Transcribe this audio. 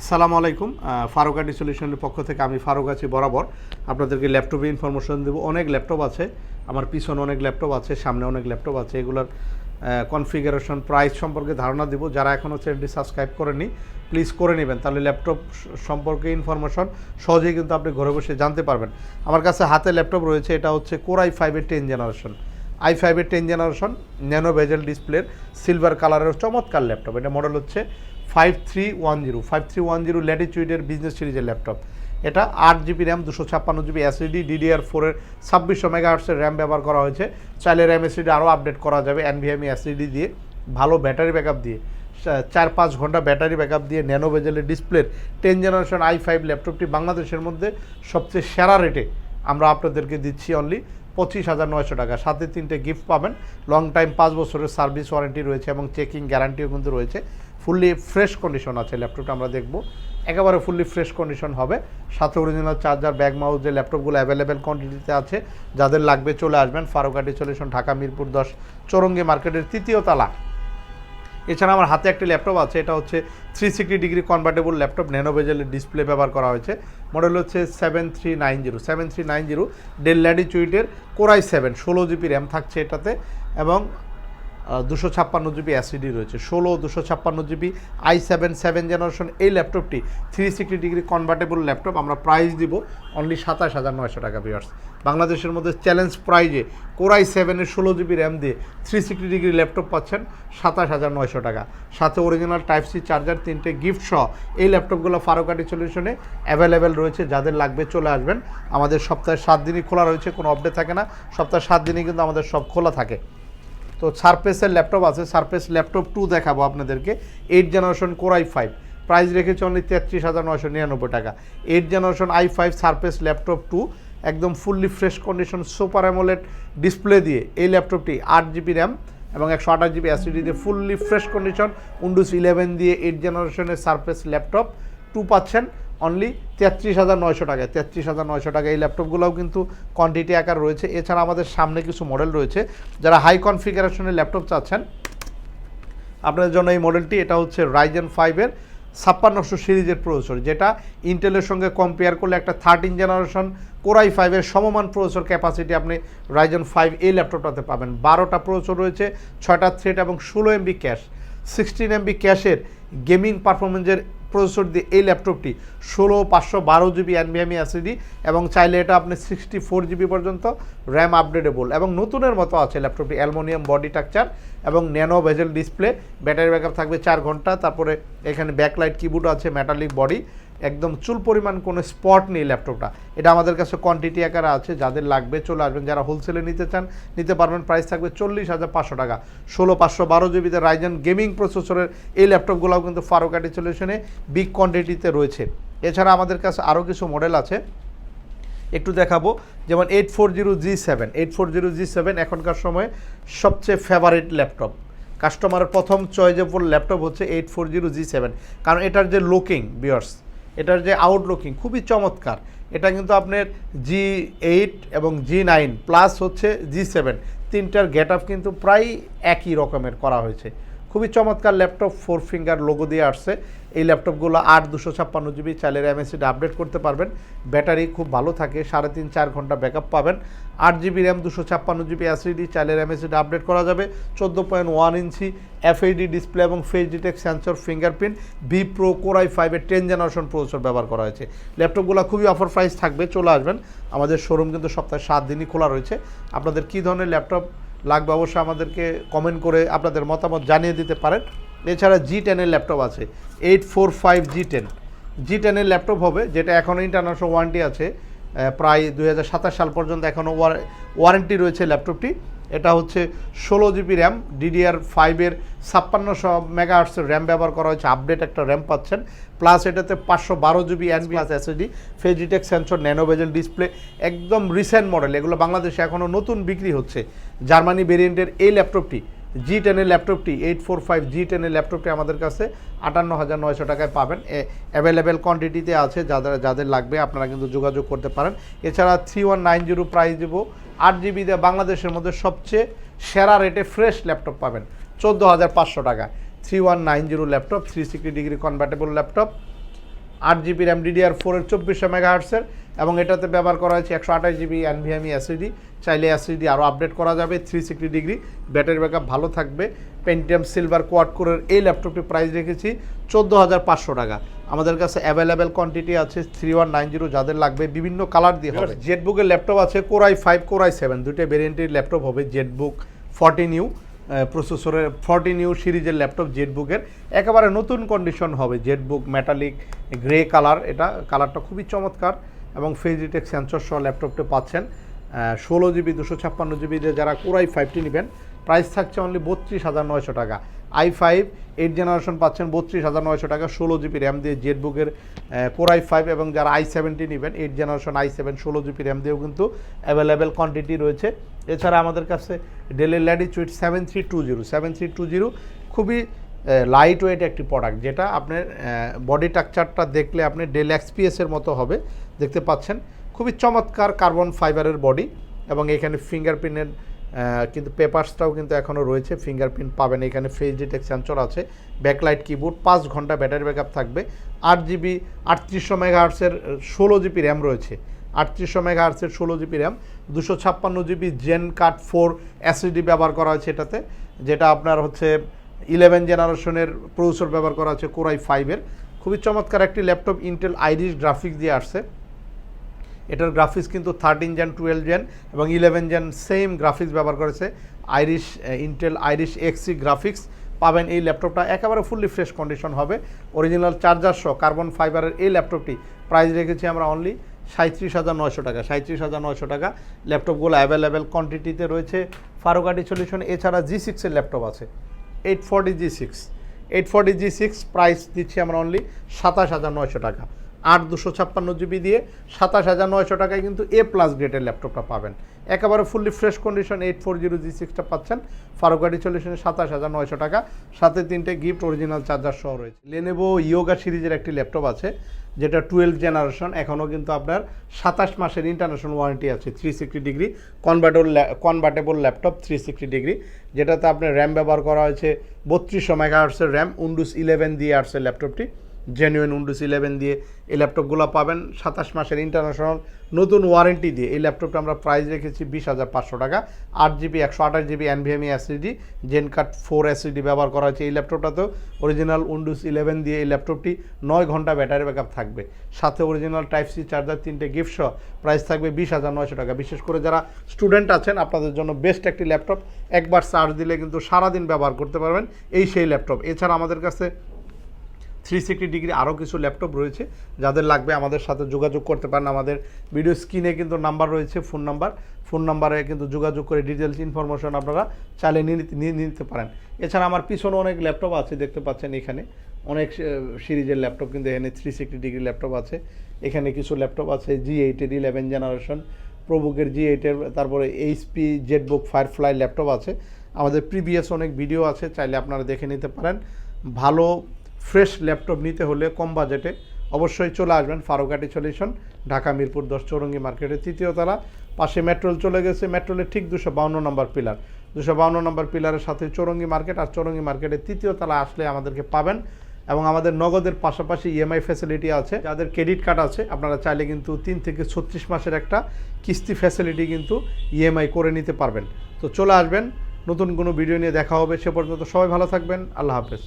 আসসালামু আলাইকুম। ফারুকাটি সলিউশনের পক্ষ থেকে আমি ফারুক আছি বরাবর। আপনাদেরকে ল্যাপটপে ইনফরমেশন দেবো। অনেক ল্যাপটপ আছে। আমার পিছনে অনেক ল্যাপটপ আছে, সামনে অনেক ল্যাপটপ আছে। এগুলোর কনফিগারেশন প্রাইস সম্পর্কে ধারণা দেবো। যারা এখনও চ্যানেলটি সাবস্ক্রাইব করেনি প্লিজ করে নেবেন। তাহলে ল্যাপটপ সম্পর্কে ইনফরমেশন সহজেই কিন্তু আপনি ঘরে বসে জানতে পারবেন। আমার কাছে হাতে ল্যাপটপ রয়েছে। এটা হচ্ছে কোরাই ফাইভের টেন জেনারেশন আই ফাইভের টেন জেনারেশন ন্যানো ভেজেল ডিসপ্লের সিলভার কালারের চমৎকার ল্যাপটপ। এটা মডেল হচ্ছে five three one zero five three one zero business সিরিজের ল্যাপটপ এটা আট জিবি র্যাম দুশো ছাপ্পান্ন জিবি এসএসডি ডিডিআর ফোরের ছাব্বিশশো মেগাহার্টসের র্যাম ব্যবহার করা হয়েছে। চাইলে র্যাম এসএসডি আরও আপডেট করা যাবে এনভিএমই এসএসডি দিয়ে। ভালো ব্যাটারি ব্যাকআপ দিয়ে। চার পাঁচ ঘণ্টা ব্যাটারি ব্যাকআপ দিয়ে ন্যানো বেজেলের ডিসপ্লের টেন জেনারেশন আই ফাইভ ল্যাপটপটি বাংলাদেশের মধ্যে সবচেয়ে সেরা রেটে আমরা আপনাদেরকে দিচ্ছি অনলি পঁচিশ হাজার নয়শো টাকা। সাথে তিনটে গিফট পাবেন। লং টাইম পাঁচ বছরের সার্ভিস ওয়ারেন্টি রয়েছে এবং চেকিং গ্যারান্টিও কিন্তু রয়েছে। ফুললি ফ্রেশ কন্ডিশন আছে ল্যাপটপটা আমরা দেখব। একেবারে ফুললি ফ্রেশ কন্ডিশন হবে। সাথে অরিজিনাল চার্জার ব্যাগ মাউস যে ল্যাপটপগুলো অ্যাভেলেবেল কোয়ান্টিটিতে আছে, যাদের লাগবে চলে আসবেন। ফারুকাটি সলিউশন ঢাকা, মিরপুর দশ, চৌরঙ্গি মার্কেটের তৃতীয় তালা। এছাড়া আমার হাতে একটি ল্যাপটপ আছে, এটা হচ্ছে three sixty degree convertible laptop ন্যানোভেজেলের display ব্যবহার করা হয়েছে। মডেল হচ্ছে seven three nine zero seven three nine zero Dell ল্যাডিচুইটের core i seven ষোলো জিবি র্যাম থাকছে এটাতে এবং দুশো ছাপ্পান্ন জিবি অ্যাসিডি রয়েছে, ষোলো দুশো ছাপ্পান্ন GB I seven seven generation এই ল্যাপটপটি three sixty degree convertible laptop আমরা প্রাইস দিব অনলি সাতাশ হাজার নয়শো টাকা বিয়ার্স বাংলাদেশের মধ্যে চ্যালেঞ্জ প্রাইজে কোরাই সেভেনের ষোলো জিবি র্যাম দিয়ে থ্রি সিক্সটি ডিগ্রি ল্যাপটপ পাচ্ছেন সাতাশ হাজার নয়শো টাকা। সাথে অরিজিনাল টাইপ সি চার্জার তিনটে গিফট সহ এই ল্যাপটপগুলো ফারুকাটি সলিউশনে অ্যাভেলেবেল রয়েছে, যাদের লাগবে চলে আসবেন। আমাদের সপ্তাহে সাত দিনই খোলা রয়েছে, কোনো আপডেট থাকে না। সপ্তাহে সাত দিনই কিন্তু আমাদের সব খোলা থাকে। তো সারফেসের ল্যাপটপ আছে সারফেস ল্যাপটপ টু দেখাবো আপনাদেরকে। Eight generation core i five price রেখেছে অনলি তেত্রিশ হাজার নয়শো নিরানব্বই টাকা। Eight generation I five surface laptop two একদম fully fresh condition super AMOLED display দিয়ে এই ল্যাপটপটি আট জিবি র্যাম এবং একশো আঠাশ জিবি অ্যাসিডি দিয়ে fully fresh condition Windows eleven দিয়ে এইট জেনারেশনের সারফেস ল্যাপটপ টু পাচ্ছেন। অনলি তেত্রিশ হাজার নয়শো টাকায়। তেত্রিশ হাজার নয়শো টাকা এই ল্যাপটপগুলোও কিন্তু কোয়ান্টিটি আকার রয়েছে। এছাড়া আমাদের সামনে কিছু মডেল রয়েছে। যারা হাই কনফিগারেশনের ল্যাপটপ চাচ্ছেন, আপনাদের জন্য এই মডেলটি এটা হচ্ছে রাইজেন ফাইভের ছাপ্পান্নশো সিরিজের প্রসেসর যেটা ইন্টেলের সঙ্গে কম্পেয়ার করলে একটা থার্টিন জেনারেশন কোরাই ফাইভের সমমান প্রসেসর ক্যাপাসিটি আপনি রাইজেন ফাইভ এই ল্যাপটপটাতে পাবেন। বারোটা প্রসেসর রয়েছে, ছয়টা থ্রেড এবং ষোলো এমবি ক্যাশ সিক্সটিন এমবি ক্যাশের গেমিং পারফরমেন্সের প্রসেসর দিয়ে এই ল্যাপটপটি ষোলো, পাঁচশো, বারো জিবি এনভিএমই অ্যাসিডি এবং চাইলে এটা আপনি সিক্সটি ফোর জিবি পর্যন্ত র্যাম আপডেটেবল এবং নতুনের মতো আছে ল্যাপটপটি। অ্যালমোনিয়াম বডি টাকচার এবং nano bezel display. Battery backup থাকবে চার ঘণ্টা। তারপরে এখানে ব্যাকলাইট কিবোর্ড আছে মেটালিক বডি একদম চুল পরিমাণ কোনো স্পট নেই ল্যাপটপটা এটা আমাদের কাছে কোয়ান্টিটি আকারে আছে, যাদের লাগবে চলে আসবেন। যারা হোলসেলে নিতে চান, নিতে পারবেন প্রাইস থাকবে চল্লিশ হাজার পাঁচশো টাকা। ষোলো পাঁচশো বারো জিবিতে রাইজেন গেমিং প্রসেসরের এই ল্যাপটপগুলোও কিন্তু ফারুকাটি সলিউশনে বিগ কোয়ান্টিটিতে রয়েছে। এছাড়া আমাদের কাছে আরও কিছু মডেল আছে। একটু দেখাবো। যেমন eight four zero G seven eight four zero G seven এখনকার সময়ে সবচেয়ে ফেভারিট ল্যাপটপ কাস্টমারের প্রথম চয়েজেবল ল্যাপটপ হচ্ছে eight four zero G seven কারণ এটার যে লুকিং বিয়ার্স এটার যে আউটলুকিং খুবই চমৎকার। এটা কিন্তু আপনার জি এইট এবং জি নাইন প্লাস হচ্ছে জি সেভেন তিনটার গেট আপ কিন্তু প্রায় একই রকমের করা হয়েছে। খুবই চমৎকার ল্যাপটপ ফোর ফিঙ্গার লোগো দিয়ে আসছে। এই ল্যাপটপগুলো আট দুশো ছাপ্পান্ন জিবি চাইলে এমএসিডি আপডেট করতে পারবেন। ব্যাটারি খুব ভালো থাকে, সাড়ে তিন, চার ঘণ্টা ব্যাকআপ পাবেন। আট জিবি র্যাম দুশো ছাপ্পান্ন জিবি অ্যাসিডি চাইলে এমএসিডি আপডেট করা যাবে। চোদ্দ point one inch FHD display এবং face detect sensor fingerprint vPro core i ফাইভের টেন জেনারেশন প্রসেসর ব্যবহার করা হয়েছে। ল্যাপটপগুলো খুবই অফার প্রাইস থাকবে, চলে আসবেন। আমাদের শোরুম কিন্তু সপ্তাহে সাত দিনই খোলা রয়েছে। আপনাদের কী ধরনের ল্যাপটপ লাগবে অবশ্যই আমাদেরকে কমেন্ট করে আপনাদের মতামত জানিয়ে দিতে পারেন। এছাড়া জি টেনের ল্যাপটপ আছে eight four five G ten G টেনের ল্যাপটপ হবে, যেটা এখনও ইন্টারন্যাশনাল ওয়ারেন্টি আছে প্রায় দুই হাজার সাতাশ সাল পর্যন্ত এখনও ওয়ারেন্টি রয়েছে ল্যাপটপটি এটা হচ্ছে ষোলো জিবি র্যাম ডিডিআর ফাইভের ছাপ্পান্নশো মেগাহার্টসের র্যাম ব্যবহার করা হয়েছে। আপডেট একটা র্যাম পাচ্ছেন। প্লাস এটাতে পাঁচশো বারো GB N plus SSD face detect sensor nano bezel display একদম রিসেন্ট মডেল এগুলো বাংলাদেশে এখনও নতুন বিক্রি হচ্ছে। জার্মানি ভেরিয়েন্টের এই ল্যাপটপটি জি টেনের ল্যাপটপটি এইট ফোর ফাইভ জি টেনের ল্যাপটপটি আমাদের কাছে আটান্ন হাজার নয়শো টাকায় পাবেন। অ্যাভেলেবেল কোয়ান্টিটিতে আছে, যাদের যাদের লাগবে আপনারা কিন্তু যোগাযোগ করতে পারেন। এছাড়া three one nine zero price দেবো। আট জিবিতে বাংলাদেশের মধ্যে সবচেয়ে সেরা রেটে ফ্রেশ ল্যাপটপ পাবেন চোদ্দ হাজার পাঁচশো টাকা three one nine zero laptop three sixty degree convertible laptop. আট জিবি র্যাম ডিডিআর ফোরের চব্বিশশো মেগাহার্টসের এবং এটাতে ব্যবহার করা হয়েছে একশো আঠাশ জিবি এনভিএমই এসিডি চাইলে এসিডি আরও আপডেট করা যাবে three sixty degree battery backup ভালো থাকবে। পেন্টিয়াম সিলভার কোয়াড কোরের এই ল্যাপটপটি প্রাইস রেখেছি চোদ্দ হাজার পাঁচশো টাকা। আমাদের কাছে অ্যাভেলেবেল কোয়ান্টিটি আছে থ্রি ওয়ান নাইন জিরো যাদের লাগবে বিভিন্ন কালার দিয়ে হবে। জেটবুকের ল্যাপটপ আছে core i five core i seven দুটো ভেরিয়েন্টের ল্যাপটপ হবে জেটবুক ফর্টিন ইউ প্রসেসরের ফর্টিন ইউ সিরিজের ল্যাপটপ জেটবুকের একেবারে নতুন কন্ডিশন হবে জেটবুক ম্যাটালিক গ্রে কালার এটা কালারটা খুবই চমৎকার এবং ফেজিটেক সেন্সর সহ ল্যাপটপটি পাচ্ছেন। ষোলো জিবি দুশো ছাপ্পান্ন জিবি যারা কোরাই ফাইভটি নেবেন প্রাইস থাকছে অনলি বত্রিশ হাজার নয়শো টাকা। আই ফাইভ এইট জেনারেশন পাচ্ছেন বত্রিশ হাজার নয়শো টাকা, ষোলো জিবি র্যাম দিয়ে জেটবুকের কোরাই ফাইভ এবং যারা আই সেভেন্টি নেবেন এইট জেনারেশন আই সেভেন ষোলো জিবি র্যাম দিয়েও কিন্তু অ্যাভেলেবেল কোয়ান্টিটি রয়েছে। এছাড়া আমাদের কাছে ডেলের Latitude seven three two zero seven three two zero খুবই লাইট ওয়েট একটি প্রোডাক্ট যেটা আপনার বডি স্ট্রাকচারটা দেখলে আপনি ডেল এক্সপিএসের মতো হবে, দেখতে পাচ্ছেন। খুবই চমৎকার কার্বন ফাইবারের বডি এবং এখানে ফিঙ্গারপ্রিন্টের কিন্তু পেপারসটাও কিন্তু এখনও রয়েছে ফিঙ্গারপ্রিন্ট পাবেন এখানে ফেস ডিটেক সেন্সর আছে ব্যাকলাইট কিবোর্ড পাঁচ ঘণ্টা ব্যাটারি ব্যাকআপ থাকবে, আট জিবি আটত্রিশশো মেগাহার্সের ষোলো জিবি র্যাম রয়েছে, আটত্রিশশো মেগাহার্সের ষোলো জিবি র্যাম দুশো ছাপ্পান্ন GB gen card four SSD ব্যবহার করা হয়েছে এটাতে, যেটা আপনার হচ্ছে ইলেভেন জেনারেশনের প্রসেসর ব্যবহার করা হচ্ছে কোরাই ফাইভের খুবই চমৎকার একটি ল্যাপটপ ইন্টেল আইরিশ গ্রাফিক্স দিয়ে আসছে। এটার গ্রাফিক্স কিন্তু থার্টিন জেন টুয়েলভ জেন এবং ইলেভেন জেন সেম গ্রাফিক্স ব্যবহার করেছে। Iris Intel Iris Xe graphics পাবেন এই ল্যাপটপটা একেবারে ফুললি ফ্রেশ কন্ডিশন হবে। অরিজিনাল চার্জার সহ কার্বন ফাইবারের এই ল্যাপটপটি প্রাইস রেখেছি আমরা অনলি সাঁত্রিশ হাজার নয়শো টাকা। সাঁত্রিশ হাজার নয়শো টাকা। ল্যাপটপগুলো অ্যাভেলেবেল কোয়ান্টিটিতে রয়েছে। ফারুকাটি সলিউশন এছাড়া জি সিক্সের ল্যাপটপ আছে। Eight forty G six eight forty G six price দিচ্ছি আমরা অনলি সাতাশ হাজার নয়শো টাকা। আট দুশো ছাপ্পান্ন জিবি দিয়ে সাতাশ হাজার নয়শো টাকায় কিন্তু এ প্লাস গ্রেডের ল্যাপটপটা পাবেন। একেবারে fully fresh condition eight four zero G সিক্সটা পাচ্ছেন। ফারুকাটি সলিউশনে সাতাশ হাজার নয়শো টাকা। সাথে তিনটে গিফট অরিজিনাল চার্জার সহ রয়েছে। লেনেভো ইয়োগা সিরিজের একটি ল্যাপটপ আছে, যেটা টুয়েলভ জেনারেশন এখনও কিন্তু আপনার সাতাশ মাসের ইন্টারন্যাশনাল ওয়ারেন্টি আছে three sixty degree convertible convertible laptop three sixty degree যেটাতে আপনার র্যাম ব্যবহার করা হয়েছে, বত্রিশশো মেগাহার্সের র্যাম উন্ডুস ইলেভেন দিয়ে আসছে ল্যাপটপটি। জেনুইন উন্ডুস ইলেভেন দিয়ে এই ল্যাপটপগুলো পাবেন। সাতাশ মাসের ইন্টারন্যাশনাল নতুন ওয়ারেন্টি দিয়ে। এই ল্যাপটপটা আমরা প্রাইস রেখেছি বিশ হাজার পাঁচশো টাকা। আট জিবি একশো আঠাশ GB NVMe SSD gen cut four SSD ব্যবহার করা হয়েছে এই ল্যাপটপটাতেও অরিজিনাল উন্ডুস ইলেভেন দিয়ে এই ল্যাপটপটি নয় ঘণ্টা ব্যাটারি ব্যাকআপ থাকবে। সাথে অরিজিনাল টাইপ সি চার্জার তিনটে গিফট সহ প্রাইস থাকবে বিশ হাজার নয়শো টাকা। বিশেষ করে যারা স্টুডেন্ট আছেন, আপনাদের জন্য বেস্ট একটি ল্যাপটপ একবার চার্জ দিলে কিন্তু সারাদিন ব্যবহার করতে পারবেন এই সেই ল্যাপটপ এছাড়া আমাদের কাছে থ্রি সিক্সটি ডিগ্রি আরও কিছু ল্যাপটপ রয়েছে, যাদের লাগবে আমাদের সাথে যোগাযোগ করতে পারেন। আমাদের ভিডিও স্ক্রিনে কিন্তু নাম্বার রয়েছে, ফোন নাম্বার। ফোন নাম্বারে কিন্তু যোগাযোগ করে ডিটেলস ইনফরমেশন আপনারা নিতে- নিয়ে নিতে পারেন। এছাড়া আমার পিছনে অনেক ল্যাপটপ আছে, দেখতে পাচ্ছেন এখানে। অনেক সিরিজের ল্যাপটপ কিন্তু এখানে থ্রি সিক্সটি ডিগ্রি ল্যাপটপ আছে। এখানে কিছু ল্যাপটপ আছে জি এইটের ইলেভেন জেনারেশন প্রবুকের জি এইটের তারপরে এইচপি জেটবুক ফায়ারফ্লাই ল্যাপটপ আছে। আমাদের প্রিভিয়াস অনেক ভিডিও আছে, চাইলে আপনারা দেখে নিতে পারেন। ভালো ফ্রেশ ল্যাপটপ নিতে হলে কম বাজেটে অবশ্যই চলে আসবেন ফারুকাটি সলিউশন ঢাকা মিরপুর দশ চৌরঙ্গি মার্কেটের তৃতীয় তলা। পাশে মেট্রোল চলে গেছে, মেট্রোলের ঠিক দুশো বাউন্ন নম্বর পিলার। দুশো বাউন্ন নম্বর পিলারের সাথে চৌরঙ্গি মার্কেট আর চৌরঙ্গি মার্কেটের তৃতীয় তলা আসলে আমাদেরকে পাবেন এবং আমাদের নগদের পাশাপাশি ইএমআই ফ্যাসিলিটি আছে। যাদের ক্রেডিট কার্ড আছে, আপনারা চাইলে কিন্তু তিন থেকে ছত্রিশ মাসের একটা কিস্তি ফ্যাসিলিটি কিন্তু ইএমআই করে নিতে পারবেন। তো চলে আসবেন, নতুন কোনো ভিডিও নিয়ে দেখা হবে, সে পর্যন্ত সবাই ভালো থাকবেন, আল্লাহ হাফেজ।